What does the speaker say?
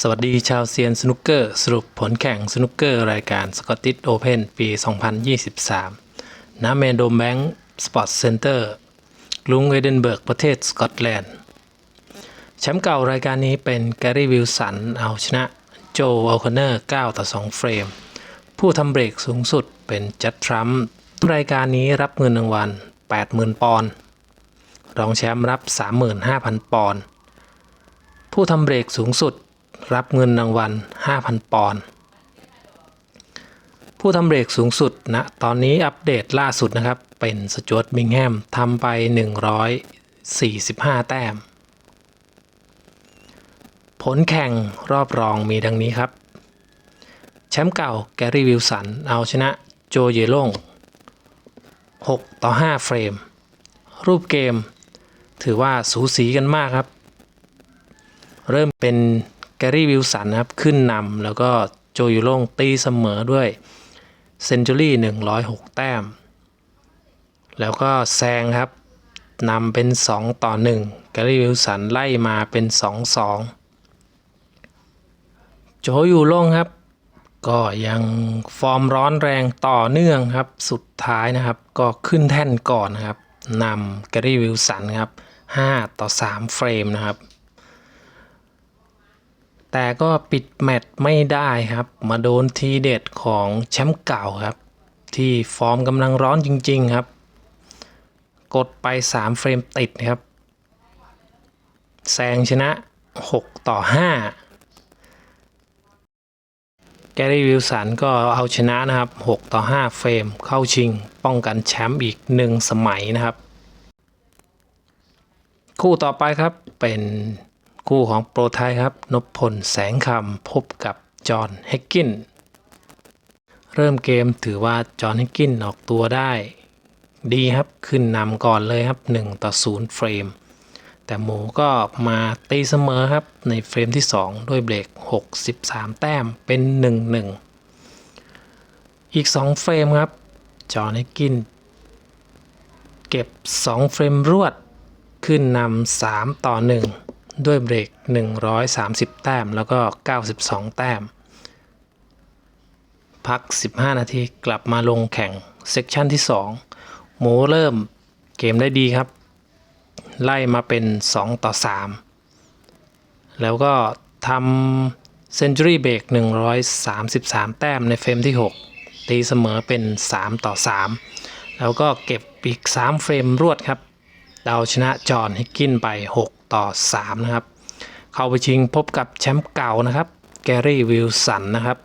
สวัสดีชาวเซียนสนุกเกอร์ สรุปผลแข่งสนุกเกอร์รายการสกอตติ o โอเพนปี 2023 ณ เมนโดมแบงค์สปอร์ตเซ็นเตอร์กรุงเอเดนเบิร์กประเทศสกอตแลนด์ แชมป์เก่ารายการนี้เป็นแกรี่วิลสันเอาชนะโจอัลคอนเนอร์ 9 ต่อ 2 เฟรม ผู้ทำเบรกสูงสุดเป็นจัดทรัมป์รายการนี้รับเงินรางวัล 80,000 ปอนด์รองแชมป์รับ 35,000 ปอนด์ผู้ทำเบรกสูงสุด รับเงินรางวัล 5,000 ปอนด์ผู้ทำเบรกสูงสุดนะตอนนี้อัปเดตล่าสุดนะครับ เป็นสจวตบิงแฮมทำไป 145 แต้ม ผลแข่งรอบรองมีดังนี้ครับ แชมป์เก่าแกรี่วิลสัน เอาชนะโจเยโล่ง6 ต่อ 5 เฟรม รูปเกม ถือว่าสูสีกันมากครับ เริ่มเป็น รี่วิลสันนะครับขึ้นนำแล้วก็โจยูโล่งตีเสมอด้วยเซนจูรี่106 แต้ม แล้วก็แซงครับนำเป็น 2 ต่อ 1 แกรี่วิลสันไล่มาเป็น 2 2 โจยูโล่งครับ ก็ยังฟอร์มร้อนแรงต่อเนื่องครับ สุดท้ายนะครับ ก็ขึ้นแท่นก่อนนะครับนำแกรี่วิลสันครับ 5 ต่อ 3 เฟรมนะครับ แต่ก็ปิดแมตช์ไม่ได้ครับ มาโดนทีเด็ดของแชมป์เก่าครับ ที่ฟอร์มกำลังร้อนจริง ๆครับ กดไป 3 เฟรมติดครับแซงชนะ 6 ต่อ 5 แกรี่วิลสันก็เอาชนะนะครับ 6 ต่อ 5 เฟรมเข้าชิงป้องกันแชมป์อีก 1 สมัยนะครับ คู่ต่อไปครับเป็น คู่ของโปรไทยครับนพพลแสงคำพบกับจอห์นเฮกกิน เริ่มเกมถือว่าจอห์นเฮกกินออกตัวได้ ดีครับขึ้นนำก่อนเลยครับ 1 ต่อ 0 เฟรม แต่หมูก็มาตีเสมอครับในเฟรมที่ 2 ด้วยเบรก 63 แต้มเป็น 1-1 อีก 2 เฟรมครับ จอห์นเฮกกิน เก็บ 2 เฟรมรวดขึ้นนำ3ต่อ 1 ด้วยเบรก 130 แต้ม แล้วก็ 92 แต้ม พัก 15 นาทีกลับมาลงแข่งเซกชันที่2หมูเริ่มเกมได้ดีครับ ไล่มาเป็น 2 ต่อ 3 แล้วก็ทำเซนจูรี่เบรก 133 แต้มในเฟรมที่ 6 ตีเสมอเป็น 3 ต่อ 3 แล้วก็เก็บอีก 3 เฟรมรวดครับ เราชนะจอห์นฮิกกินไป 6 ต่อ 3 นะครับ เข้าไปชิงพบกับแชมป์เก่านะครับ แกรี่วิลสันนะครับ